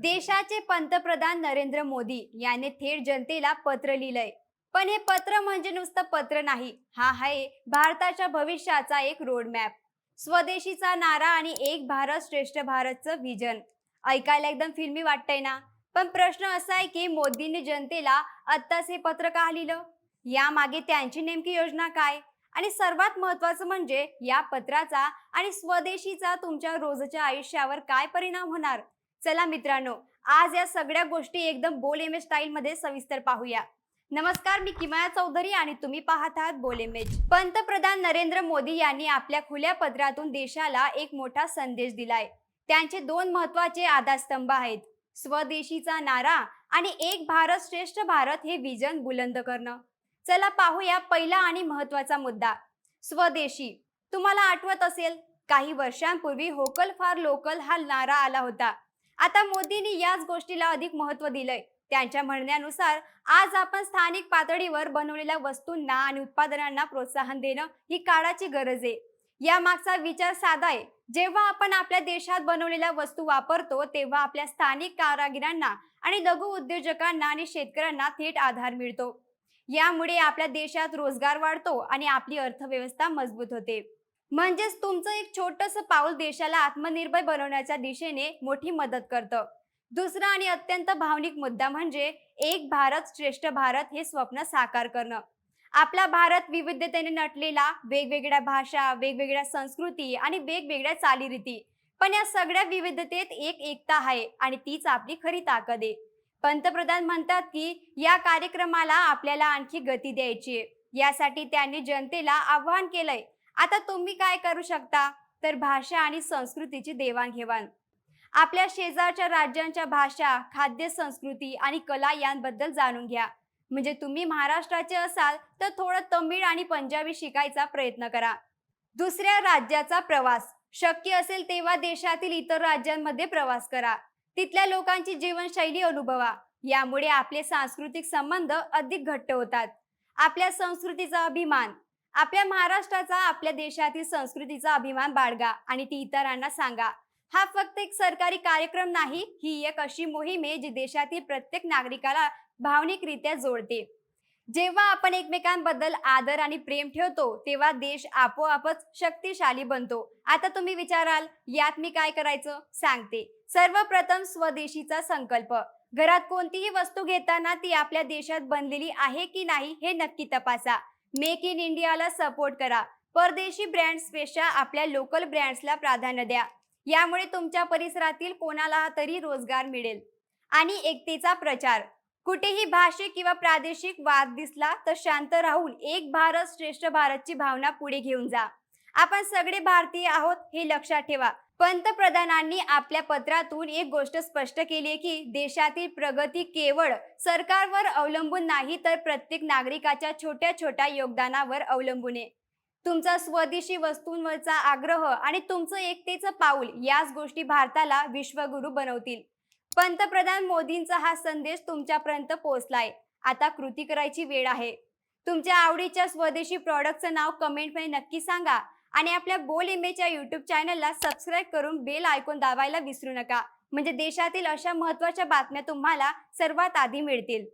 देशाचे पंतप्रधान नरेंद्र मोदी यांनी थेट जनतेला पत्र लिहिलंय. पण हे पत्र म्हणजे नुसतं पत्र नाही हा आहे भारताच्या भविष्याचा एक रोडमॅप स्वदेशीचा नारा आणि एक भारत श्रेष्ठ भारतचं व्हिजन ऐकायला एकदम फिल्मी वाटतंय ना? पण प्रश्न असा आहे की मोदींनी जनतेला आत्ताच हे पत्र का लिहिलं? यामागे त्यांची नेमकी योजना काय? आणि सर्वात महत्वाचं म्हणजे या पत्राचा आणि स्वदेशीचा तुमच्या रोजच्या आयुष्यावर काय परिणाम होणार? चला मित्रांनो आज या सगळ्या गोष्टी एकदम बोल इमेज स्टाईल मध्ये सविस्तर पाहूया. नमस्कार मी किमया चौधरी आणि तुम्ही पाहत आहात बोलेमेज पंतप्रधान नरेंद्र मोदी यांनी आपल्या खुल्या पत्रातून देशाला एक मोठा संदेश दिलाय. त्यांचे दोन महत्त्वाचे आधारस्तंभ आहेत स्वदेशीचा नारा आणि एक भारत श्रेष्ठ भारत हे विजन बुलंद करणं. चला पाहूया पहिला आणि महत्त्वाचा मुद्दा स्वदेशी. तुम्हाला आठवत असेल काही वर्षांपूर्वी होकल फार लोकल हा नारा आला होता. आता मोदींनी याच गोष्टीला अधिक महत्त्व दिलंय. त्यांच्या म्हणण्यानुसार आज आपण स्थानिक पातळीवर बनवलेल्या वस्तूंना आणि उत्पादनांना प्रोत्साहन देणं ही काळाची गरज आहे. या मागचा विचार साधा आहे. जेव्हा आपण आपल्या देशात बनवलेल्या वस्तू वापरतो तेव्हा आपल्या स्थानिक कारागिरांना आणि लघु उद्योजकांना आणि शेतकऱ्यांना थेट आधार मिळतो. यामुळे आपल्या देशात रोजगार वाढतो आणि आपली अर्थव्यवस्था मजबूत होते. म्हणजेच तुमचं एक छोटस पाऊल देशाला आत्मनिर्भर बनवण्याच्या दिशेने मोठी मदत करतं. दुसरा आणि अत्यंत भावनिक मुद्दा म्हणजे एक भारत श्रेष्ठ भारत हे स्वप्न साकार करणं. आपला भारत विविधतेने नटलेला वेगवेगळ्या भाषा वेगवेगळ्या संस्कृती आणि वेगवेगळ्या चालीरीती. पण या सगळ्या विविधतेत एक एकता आहे आणि तीच आपली खरी ताकद आहे. पंतप्रधान म्हणतात की या कार्यक्रमाला आपल्याला आणखी गती द्यायची आहे यासाठी त्यांनी जनतेला आव्हान केलंय आता तुम्ही काय करू शकता? तर भाषा आणि संस्कृतीची देवाणघेवाण. आपल्या शेजारच्या राज्यांच्या भाषा खाद्य संस्कृती आणि कला यांबद्दल जाणून घ्या. म्हणजे तुम्ही महाराष्ट्राचे असाल तर थोडं तमिळ आणि पंजाबी शिकायचा प्रयत्न करा. दुसऱ्या राज्याचा प्रवास. शक्य असेल तेव्हा देशातील इतर राज्यांमध्ये प्रवास करा. तिथल्या लोकांची जीवनशैली अनुभवा. यामुळे आपले सांस्कृतिक संबंध अधिक घट्ट होतात. आपल्या संस्कृतीचा अभिमान. आपल्या महाराष्ट्राचा आपल्या देशातील संस्कृतीचा अभिमान बाळगा आणि ती इतरांना सांगा. हा फक्त एक सरकारी कार्यक्रम नाही ही एक अशी मोहीम आहे जी देशातील प्रत्येक नागरिकाला भावनिकरित्या जोडते. जेव्हा आपण एकमेकांबद्दल आदर आणि प्रेम ठेवतो तेव्हा देश आपोआपच शक्तिशाली बनतो. आता तुम्ही विचाराल यात मी काय करायचं? सांगते. सर्वप्रथम स्वदेशीचा संकल्प. घरात कोणतीही वस्तू घेताना ती आपल्या देशात बनलेली आहे की नाही हे नक्की तपासा. मेक इन इंडियाला सपोर्ट करा. परदेशी ब्रँड्सपेक्षा आपल्या लोकल ब्रँड्सला प्राधान्य द्या. यामुळे तुमच्या परिसरातील कोणाला तरी रोजगार मिळेल. आणि एकतेचा प्रचार. कुठेही भाषिक किंवा प्रादेशिक वाद दिसला तर शांत राहून एक भारत श्रेष्ठ भारतची भावना पुढे घेऊन जा. आपण सगळे भारतीय आहोत हे लक्षात ठेवा. पंतप्रधानांनी आपल्या पत्रातून एक गोष्ट स्पष्ट केली आहे की देशातील प्रगती केवळ सरकारवर अवलंबून नाही तर प्रत्येक नागरिकाच्या छोट्या छोट्या योगदानावर अवलंबून आहे. तुमचा स्वदेशी वस्तूंवरचा आग्रह आणि तुमचं एकतेचं पाऊल याच गोष्टी भारताला विश्वगुरु बनवतील. पंतप्रधान मोदींचा हा संदेश तुमच्यापर्यंत पोहोचलाय. आता कृती करायची वेळ आहे. तुमच्या आवडीच्या स्वदेशी प्रॉडक्टचं नाव कमेंटमध्ये नक्की सांगा. आणि आपल्या बोल इमेजच्या युट्यूब चॅनलला सबस्क्राईब करून बेल आयकॉन दाबायला विसरू नका. म्हणजे देशातील अशा महत्त्वाच्या बातम्या तुम्हाला सर्वात आधी मिळतील.